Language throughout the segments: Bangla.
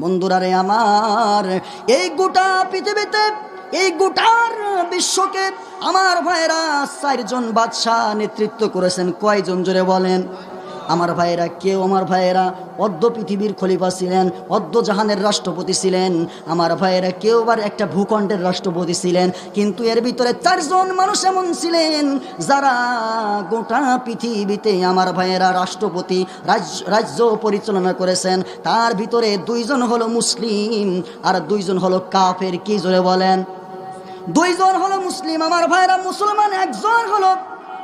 বন্ধুরারে আমার, এই গোটা পৃথিবীতে, এই গোটার বিশ্বকে আমার ভাইয়েরা চারজন বাদশাহ নেতৃত্ব করেছেন। কয়জন জোরে বলেন? আমার ভাইয়েরা, কেউ আমার ভাইয়েরা অর্ধ পৃথিবীর খলিফা ছিলেন, অর্ধ জাহানের রাষ্ট্রপতি ছিলেন। আমার ভাইয়েরা, কেউ আবার একটা ভূখণ্ডের রাষ্ট্রপতি ছিলেন, কিন্তু এর ভিতরে চারজন মানুষ এমন ছিলেন যারা গোটা পৃথিবীতে আমার ভাইয়েরা রাষ্ট্রপতি রাজ- রাজ্য পরিচালনা করেছেন। তার ভিতরে দুইজন হলো মুসলিম আর দুইজন হলো কাফের, কি জোরে বলেন? দুইজন হলো মুসলিম। আমার ভাইয়েরা, মুসলমান একজন হলো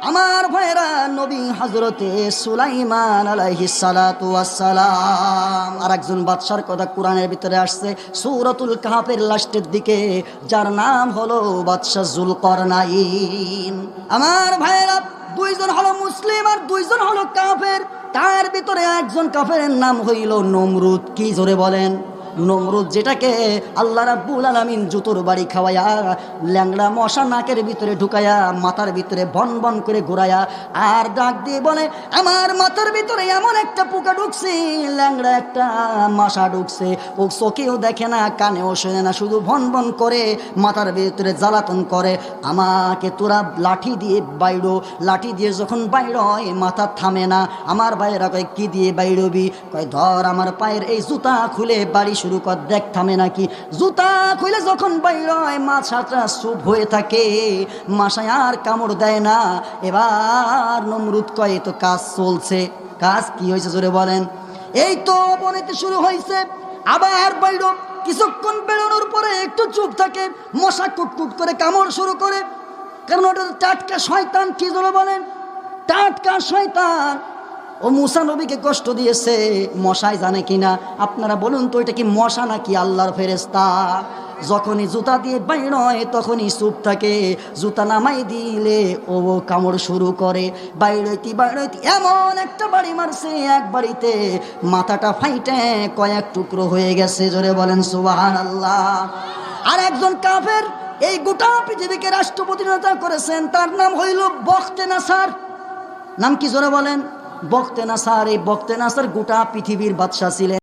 আমার ভাইরা নবী হজরতে সুলাইমান আলাইহি ওয়াসসালাম। আর একজন বাদশার কথা কোরআনের ভিতরে আসছে, সূরাতুল কাহাফের লাস্টের দিকে, যার নাম হলো বাদশা জুলকরনাইন। আমার ভাইরা দুইজন হলো মুসলিম আর দুইজন হলো কাফের। তার ভিতরে একজন কাফের নাম হইল নমরুদ। কি জোরে বলেন? নমরুদ যেটাকে আল্লাহ রাব্বুল আলামিন জুতোর বাড়ি খাওয়ায়া, ল্যাংড়া মশা নাকের ভিতরে ঢুকায়া, মাথার ভিতরে বন বন করে ঘুরায়া, আর ডাক দিয়ে বলে, আমার মাথার ভিতরে এমন একটা পোকা ঢুকছে, ল্যাংড়া একটা মশা ঢুকছে। ও চোখেও দেখে না, কানেও শোনে না, শুধু ভন ভন করে মাথার ভিতরে জ্বালাতন করে। আমাকে তোরা লাঠি দিয়ে বাইড়ো, লাঠি দিয়ে যখন বাইর হয়, মাথা থামে না। আমার ভাইয়েরা কয়, কি দিয়ে বাইড়বি? কয়, ধর আমার পায়ের এই জুতা খুলে বাড়ি শুরু কর, দেখ থামে নাকি। জুতা খুলে যখন বাইড়য় মাছাটা সুপ হয়ে থাকে। মাসায় আর কামড় দেয় না। এবার নমরুদ কয়, "এ তো কাজ চলছে। কাজ কি হয়েছে জোরে বলেন? এই তো বনেতে শুরু হয়েছে। আবার বাইর কিছুক্ষণ বেরোনোর পরে একটু চুপ থাকে। মশা কুটকুট করে কামড় শুরু করে। কারণ ওটা টাটকা শয়তান কি জোরে বলেন? টাটকা শয়তান। ও মুসা নবীকে কষ্ট দিয়েছে, মশাই জানে কিনা? আপনারা বলুন তো, এটা কি মশা নাকি আল্লাহর ফেরেস্তা যখনই জুতা দিয়ে বাইরয় তখনই চুপ থাকে। জুতা নামাই দিলে ও কামড় শুরু করে। বাইরতি বাইরতি এমন একটা বাড়ি মারছে এক বাড়িতে। মাথাটা ফাইটে কয়েক টুকরো হয়ে গেছে, জোরে বলেন সুবাহান আল্লাহ আর একজন কাফের এই গোটা পৃথিবীকে রাষ্ট্রপতিনিতা করেছেন, তার নাম হইল বখতে নাসার। নাম কি জোরে বলেন? বখতে নাসার এই বক্তে নাসার গোটা পৃথিবীর বাদশাহ ছিলেন।